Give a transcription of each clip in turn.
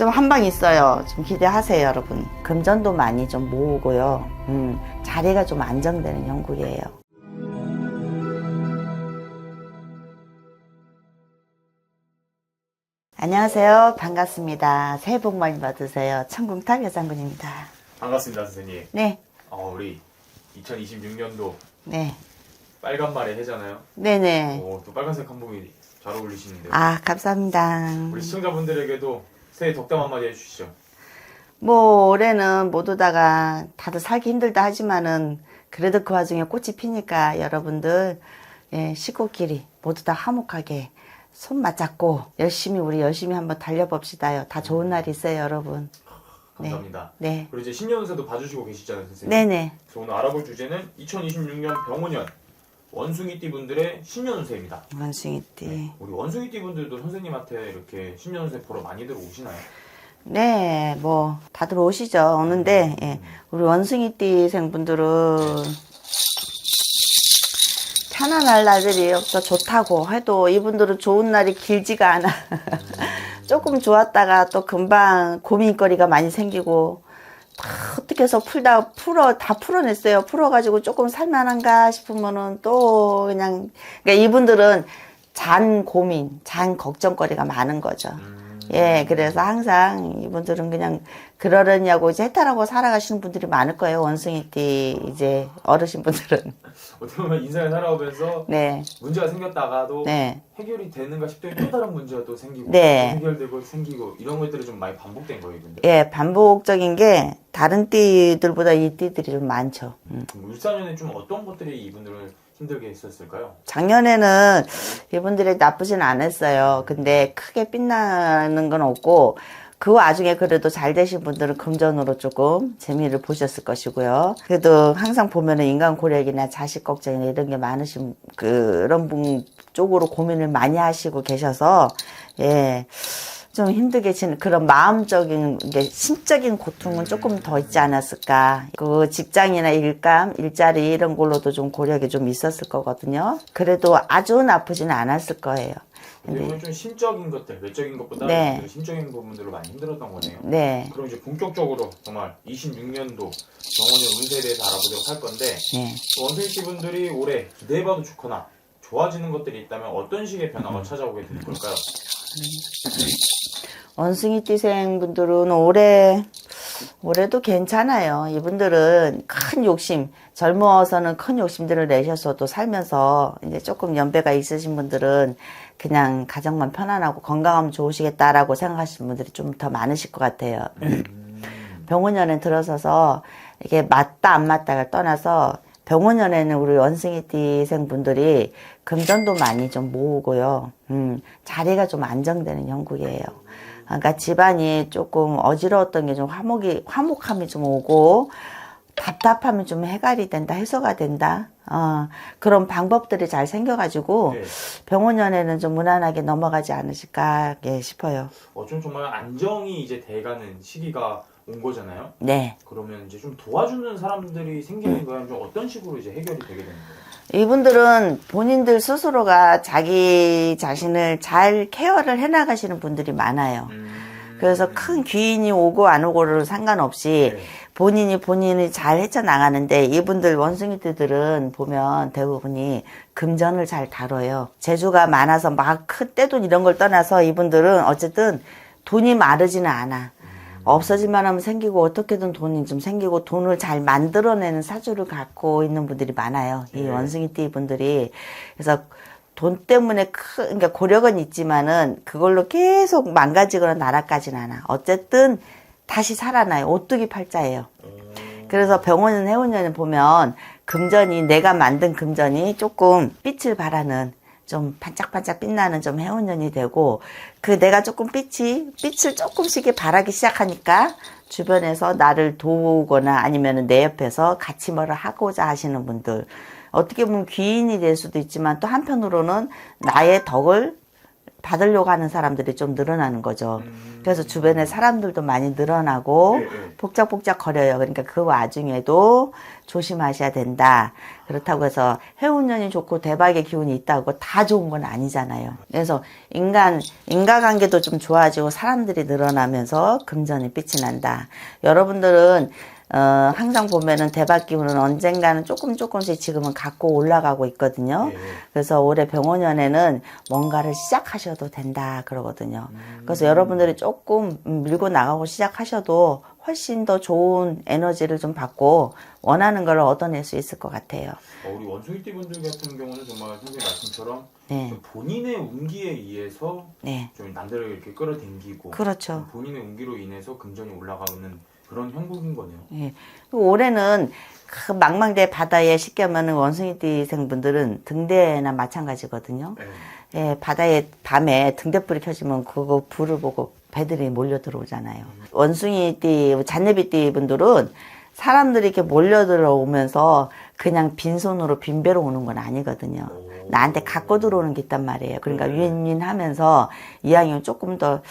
좀 한방 있어요. 좀 기대하세요, 여러분. 금전도 많이 좀 모으고요. 음, 자리가 좀 안정되는 형국이에요. 안녕하세요. 반갑습니다. 새해 복 많이 받으세요. 천궁탑 여장군입니다. 반갑습니다, 선생님. 네, 어, 우리 2026년도 네, 빨간 말의 해잖아요. 네네. 어, 또 빨간색 한복이 잘 어울리시는데요. 아, 감사합니다. 우리 시청자분들에게도 새해 덕담 한마디 해주시죠. 뭐 올해는 모두 다가 다들 살기 힘들다 하지만은 그래도 그 와중에 꽃이 피니까 여러분들 예, 식구끼리 모두 다 화목하게 손 맞잡고 열심히 우리 열심히 한번 달려봅시다요. 다 좋은 날 있어요, 여러분. 감사합니다. 네. 그리고 이제 신년 운세도 봐주시고 계시잖아요, 선생님. 네네. 그래서 오늘 알아볼 주제는 2026년 병원년 원숭이띠 분들의 신년운세입니다. 원숭이띠. 우리 원숭이띠 분들도 선생님한테 이렇게 신년운세 보러 많이들 오시나요? 네, 뭐 다들 오시죠. 오는데 예, 우리 원숭이띠생 분들은 편안할 날들이 없어 좋다고 해도 이분들은 좋은 날이 길지가 않아. 조금 좋았다가 또 금방 고민거리가 많이 생기고 다 어떻게 해서 풀다 풀어 다 풀어냈어요. 풀어가지고 조금 살만한가 싶으면은 또 그냥 그러니까 이분들은 잔 고민, 잔 걱정거리가 많은 거죠. 예, 그래서 항상 이분들은 그냥 그러려냐고 이제 해탈하고 살아가시는 분들이 많을 거예요. 원숭이띠 이제 어르신 분들은. 어떻게 보면 인생을 살아오면서 네, 문제가 생겼다가도 네, 해결이 되는가 싶더니 또 다른 문제가 또 생기고 네. 해결되고 생기고 이런 것들이 좀 많이 반복된 거예요, 근데. 예, 반복적인 게 다른 띠들보다 이 띠들이 좀 많죠. 음. 울산연에 좀 어떤 것들이 이분들을 힘들게 했었을까요? 작년에는 이분들이 나쁘진 않았어요. 근데 크게 빛나는 건 없고, 그 와중에 그래도 잘 되신 분들은 금전으로 조금 재미를 보셨을 것이고요. 그래도 항상 보면은 인간 고력이나 자식 걱정이나 이런 게 많으신 그런 분 쪽으로 고민을 많이 하시고 계셔서, 예. 좀 힘들게 지는 그런 마음적인 게 심적인 고통은 조금 더 있지 않았을까. 그 직장이나 일감, 일자리 이런 걸로도 좀 고력이 좀 있었을 거거든요. 그래도 아주 나쁘지는 않았을 거예요. 근데 이건 좀 심적인 것들, 외적인 것보다 네. 그 심적인 부분들로 많이 힘들었던 거네요. 네, 그럼 이제 본격적으로 정말 26년도 병원의 운세에 대해서 알아보도록 할 건데 네. 원세희 분들이 올해 기대해봐도 좋거나 좋아지는 것들이 있다면 어떤 식의 변화가 찾아오게 될 걸까요? 원숭이 띠생 분들은 올해 올해도 괜찮아요. 이분들은 큰 욕심, 젊어서는 큰 욕심들을 내셨어도 살면서 이제 조금 연배가 있으신 분들은 그냥 가정만 편안하고 건강하면 좋으시겠다라고 생각하시는 분들이 좀 더 많으실 것 같아요. 병원연에 들어서서 이게 맞다 안 맞다를 떠나서 병원연에는 우리 원숭이띠생 분들이 금전도 많이 좀 모으고요. 음, 자리가 좀 안정되는 형국이에요. 그러니까 집안이 조금 어지러웠던 게 좀 화목이, 화목함이 좀 오고, 답답함이 좀 해결이 된다, 해소가 된다. 어, 그런 방법들이 잘 생겨가지고, 네. 병원연에는 좀 무난하게 넘어가지 않으실까 예, 싶어요. 어, 좀 정말 안정이 이제 돼가는 시기가 온 거잖아요. 네. 그러면 이제 좀 도와주는 사람들이 생기는 거야 좀 어떤 식으로 이제 해결이 되게 되는 거예요? 이분들은 본인들 스스로가 자기 자신을 잘 케어를 해나가시는 분들이 많아요. 음... 그래서 큰 귀인이 오고 안 오고를 상관없이 네. 본인이 본인이 잘 헤쳐나가는데 이분들 원숭이들은 보면 대부분이 금전을 잘 다뤄요. 재주가 많아서 막큰 떼돈 이런 걸 떠나서 이분들은 어쨌든 돈이 마르지는 않아. 없어질 만 하면 생기고 어떻게든 돈이 좀 생기고 돈을 잘 만들어내는 사주를 갖고 있는 분들이 많아요. 이 네. 원숭이 띠 분들이. 그래서 돈 때문에 큰, 그러니까 고력은 있지만은 그걸로 계속 망가지거나 날아가진 않아. 어쨌든 다시 살아나요. 오뚜기 팔자예요. 음... 그래서 병원은 해운년에 보면 금전이 내가 만든 금전이 조금 빛을 발하는 좀 반짝반짝 빛나는 좀 해운년이 되고 그 내가 조금 빛이 빛을 조금씩 발하기 시작하니까 주변에서 나를 도우거나 아니면 내 옆에서 같이 뭐를 하고자 하시는 분들 어떻게 보면 귀인이 될 수도 있지만 또 한편으로는 나의 덕을 받으려고 하는 사람들이 좀 늘어나는 거죠. 음. 그래서 주변에 사람들도 많이 늘어나고 네, 네. 복작복작 거려요. 그러니까 그 와중에도 조심하셔야 된다. 그렇다고 해서 해운년이 좋고 대박의 기운이 있다고 다 좋은 건 아니잖아요. 그래서 인간, 인과관계도 좀 좋아지고 사람들이 늘어나면서 금전이 빛이 난다. 여러분들은 어, 항상 보면은 대박 기운은 언젠가는 조금 조금씩 지금은 갖고 올라가고 있거든요. 네. 그래서 올해 병원년에는 뭔가를 시작하셔도 된다 그러거든요. 그래서 여러분들이 조금 밀고 나가고 시작하셔도 훨씬 더 좋은 에너지를 좀 받고 원하는 걸 얻어낼 수 있을 것 같아요. 어, 우리 원숭이띠 분들 같은 경우는 정말 선생님 말씀처럼 네, 좀 본인의 운기에 의해서 네, 좀 남들을 이렇게 끌어당기고 그렇죠. 본인의 운기로 인해서 금전이 올라가는 그런 형국인 거네요. 예. 올해는 그 망망대 바다에 쉽게 하면 원숭이띠생 분들은 등대나 마찬가지거든요. 네. 예, 바다에 밤에 등대불이 켜지면 그거 불을 보고 배들이 몰려 들어오잖아요. 원숭이띠, 잔내비띠 분들은 사람들이 이렇게 몰려 들어오면서 그냥 빈손으로 빈배로 오는 건 아니거든요. 나한테 갖고 들어오는 게 있단 말이에요. 그러니까 네. 윈윈 하면서 이왕이면 조금 더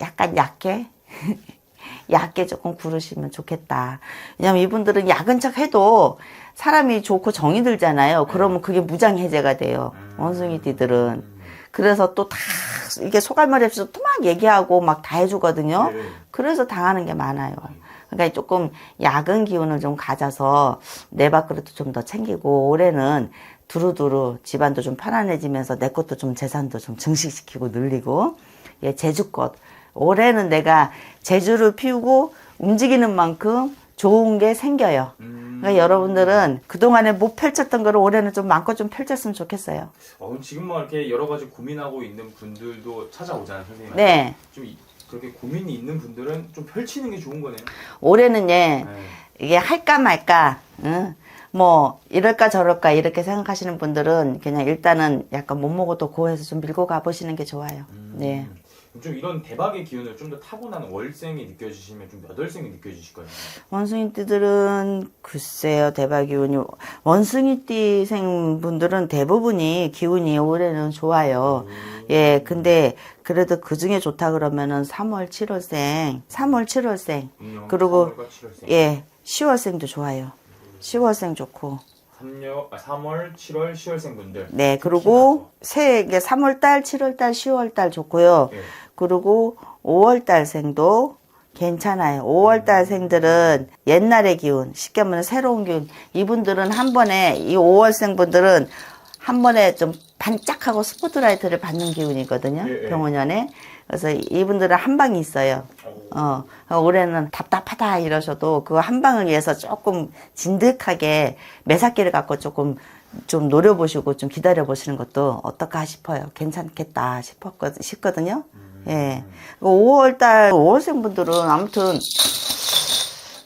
약간 약게 얇게 조금 구르시면 좋겠다. 왜냐면 이분들은 야근 척 해도 사람이 좋고 정이 들잖아요. 그러면 그게 무장 해제가 돼요. 원숭이띠들은. 그래서 또 다 이게 소갈머리 없이 또 막 얘기하고 막 다 해주거든요. 네. 그래서 당하는 게 많아요. 그러니까 조금 야근 기운을 좀 가져서 내 밥그릇도 좀 더 챙기고 올해는 두루두루 집안도 좀 편안해지면서 내 것도 좀 재산도 좀 증식시키고 늘리고 예 제주껏 올해는 내가 제주를 피우고 움직이는 만큼 좋은 게 생겨요. 음. 그러니까 여러분들은 그동안에 못 펼쳤던 거를 올해는 좀 마음껏 좀 펼쳤으면 좋겠어요. 어, 지금 뭐 이렇게 여러 가지 고민하고 있는 분들도 찾아오잖아요, 선생님. 네. 좀 이- 그렇게 고민이 있는 분들은 좀 펼치는 게 좋은 거네요. 올해는 예, 네. 이게 할까 말까, 응? 뭐, 이럴까 저럴까, 이렇게 생각하시는 분들은 그냥 일단은 약간 못 먹어도 고해서 좀 밀고 가보시는 게 좋아요. 네. 음. 좀 이런 대박의 기운을 좀 더 타고나는 월생이 느껴지시면 좀몇 월생이 느껴지실 거예요. 원숭이 띠들은 글쎄요, 대박 기운이. 원숭이 띠생 분들은 대부분이 기운이 올해는 좋아요. 예, 근데 그래도 그 중에 좋다 그러면은 3월, 7월생, 3월, 7월생, 음력 그리고 3월과 7월생. 예, 10월생도 좋아요. 10월생 좋고. 3월, 아, 3월, 7월, 10월생 분들. 네, 그리고 새, 이게 3월달, 7월달, 10월달 좋고요. 예. 그리고 5월달 생도 괜찮아요. 5월달 생들은 옛날의 기운, 쉽게 말하면 새로운 기운. 이분들은 한 번에, 이 5월생 분들은 한 번에 좀 반짝하고 스포트라이트를 받는 기운이거든요. 예, 예. 병원연에. 그래서 이분들은 한 방이 있어요. 어, 올해는 답답하다 이러셔도 그 한 방을 위해서 조금 진득하게 매사기를 갖고 조금 좀 노려보시고 좀 기다려보시는 것도 어떨까 싶어요. 괜찮겠다 싶었거, 싶거든요. 예. 5월달, 5월생 분들은 아무튼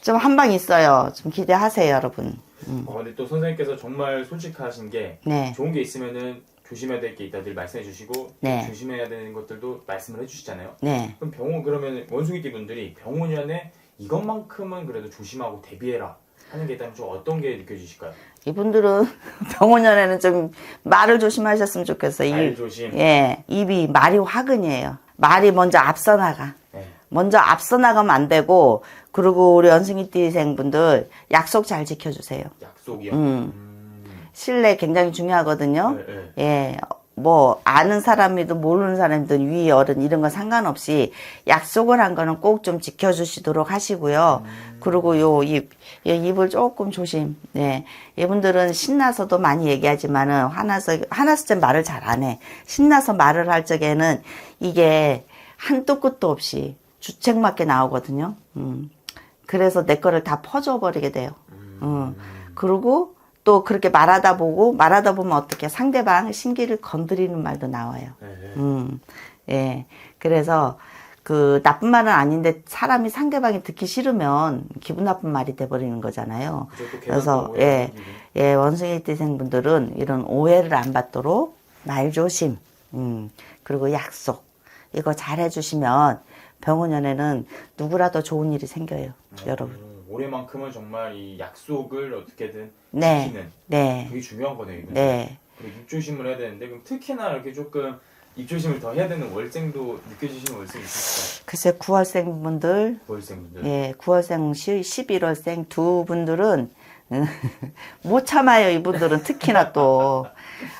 좀 한 방 있어요. 좀 기대하세요, 여러분. 어, 근데 또 선생님께서 정말 솔직하신 게 네. 좋은 게 있으면은 조심해야 될 게 있다 늘 말씀해 주시고 네. 조심해야 되는 것들도 말씀을 해 주시잖아요. 네. 그럼 병원 그러면 원숭이띠 분들이 병원연에 이것만큼은 그래도 조심하고 대비해라 하는 게 있다면 좀 어떤 게 느껴지실까요? 이분들은 병원연에는 좀 말을 조심하셨으면 좋겠어요. 말 이- 조심. 예. 입이 말이 화근이에요. 말이 먼저 앞서 나가. 네. 먼저 앞서 나가면 안 되고 그리고 우리 연승이띠생 분들 약속 잘 지켜주세요. 약속이요. 음. 음. 신뢰 굉장히 중요하거든요. 네, 네. 예. 뭐 아는 사람이든 모르는 사람이든 위 어른 이런 거 상관없이 약속을 한 거는 꼭 좀 지켜주시도록 하시고요. 그리고 요 입, 이 입을 조금 조심. 네. 이분들은 신나서도 많이 얘기하지만은 화나서 화났을 땐 말을 잘 안 해. 신나서 말을 할 적에는 이게 한도 끝도 없이 주책맞게 나오거든요. 음. 그래서 내 거를 다 퍼줘 버리게 돼요. 음. 그리고 또 그렇게 말하다 보고 말하다 보면 어떻게 상대방 심기를 건드리는 말도 나와요. 네, 네. 음, 예. 그래서 그 나쁜 말은 아닌데 사람이 상대방이 듣기 싫으면 기분 나쁜 말이 돼버리는 거잖아요. 그래서 예, 일이. 예, 원숭이 띠생 분들은 이런 오해를 안 받도록 말 조심, 음, 그리고 약속 이거 잘 해주시면 병원연에는 누구라도 좋은 일이 생겨요, 여러분. 음, 올해만큼은 정말 이 약속을 어떻게든 네, 지키는 네, 되게 중요한 거네요. 네. 그리고 입 조심을 해야 되는데 그럼 특히나 이렇게 조금 입조심을 더 해야 되는 월생도 느껴지시는 월생 있으실까요? 글쎄 9월생 분들, 월생 분들. 예, 9월생, 11월생 두 분들은 못 참아요. 이분들은 특히나 또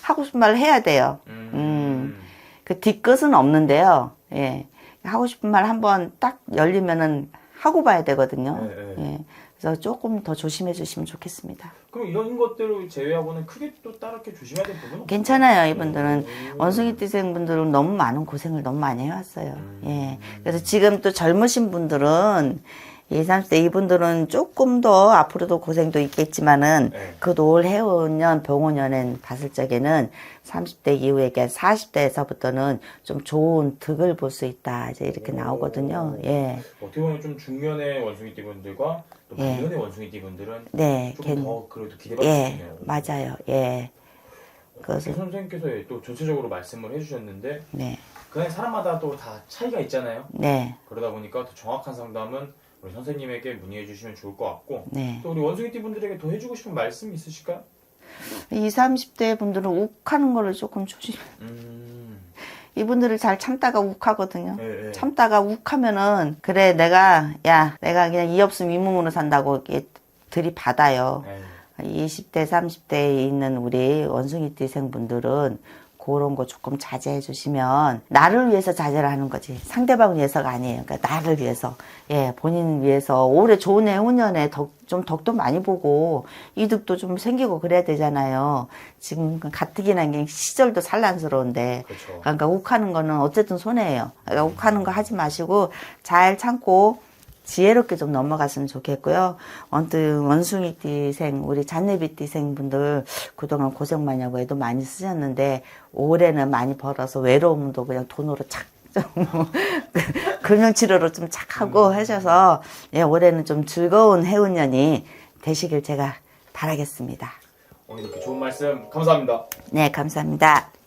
하고 싶은 말 해야 돼요. 음. 음. 그 뒤끝은 없는데요. 예. 하고 싶은 말 한번 딱 열리면은 하고 봐야 되거든요. 네, 네. 예. 그래서 조금 더 조심해 주시면 좋겠습니다. 그럼 이런 것들을 제외하고는 크게 또 따르게 조심해야 될 부분은? 괜찮아요. 이분들은 음. 원숭이 띠생 분들은 너무 많은 고생을 너무 많이 해왔어요. 음. 예. 그래서 지금 또 젊으신 분들은 20, 30대 이분들은 조금 더 앞으로도 고생도 있겠지만은 네. 그 노을 해운년 병원년엔 봤을 적에는 30대 이후에 40대에서부터는 좀 좋은 득을 볼 수 있다. 이제 이렇게 오. 나오거든요. 예. 어떻게 보면 좀 중년의 원숭이띠 분들과 또 예. 말년의 원숭이띠 분들은 네. 조금 괜- 더 그래도 기대받을 예. 수 있네요. 맞아요. 예. 그것은- 선생님께서 또 전체적으로 말씀을 해주셨는데 네. 그냥 사람마다 또 다 차이가 있잖아요. 네. 그러다 보니까 더 정확한 상담은 우리 선생님에게 문의해 주시면 좋을 것 같고 네. 또 우리 원숭이띠 분들에게 더 해주고 싶은 말씀 있으실까요? 20, 30대 분들은 욱하는 거를 조금 조심. 음, 이분들을 잘 참다가 욱하거든요. 예, 예. 참다가 욱하면은 그래 내가 야 내가 그냥 이 없음 이 몸으로 산다고 들이받아요. 예. 20대 30대에 있는 우리 원숭이띠생 분들은 그런 거 조금 자제해 주시면 나를 위해서 자제를 하는 거지 상대방을 위해서가 아니에요. 그러니까 나를 위해서 예 본인 위해서 올해 좋은 해운년에 덕, 좀 덕도 많이 보고 이득도 좀 생기고 그래야 되잖아요. 지금 가뜩이나 시절도 산란스러운데 그렇죠. 그러니까 욱하는 거는 어쨌든 손해예요. 그러니까 욱하는 거 하지 마시고 잘 참고 지혜롭게 좀 넘어갔으면 좋겠고요. 언뜻 원숭이띠생 우리 잔내비띠생 분들 그동안 고생 많이 하고 애도 많이 쓰셨는데 올해는 많이 벌어서 외로움도 그냥 돈으로 착. 좀 금융치료로 좀 착하고 하셔서 예, 올해는 좀 즐거운 해운년이 되시길 제가 바라겠습니다. 오늘 이렇게 좋은 말씀 감사합니다. 네, 감사합니다.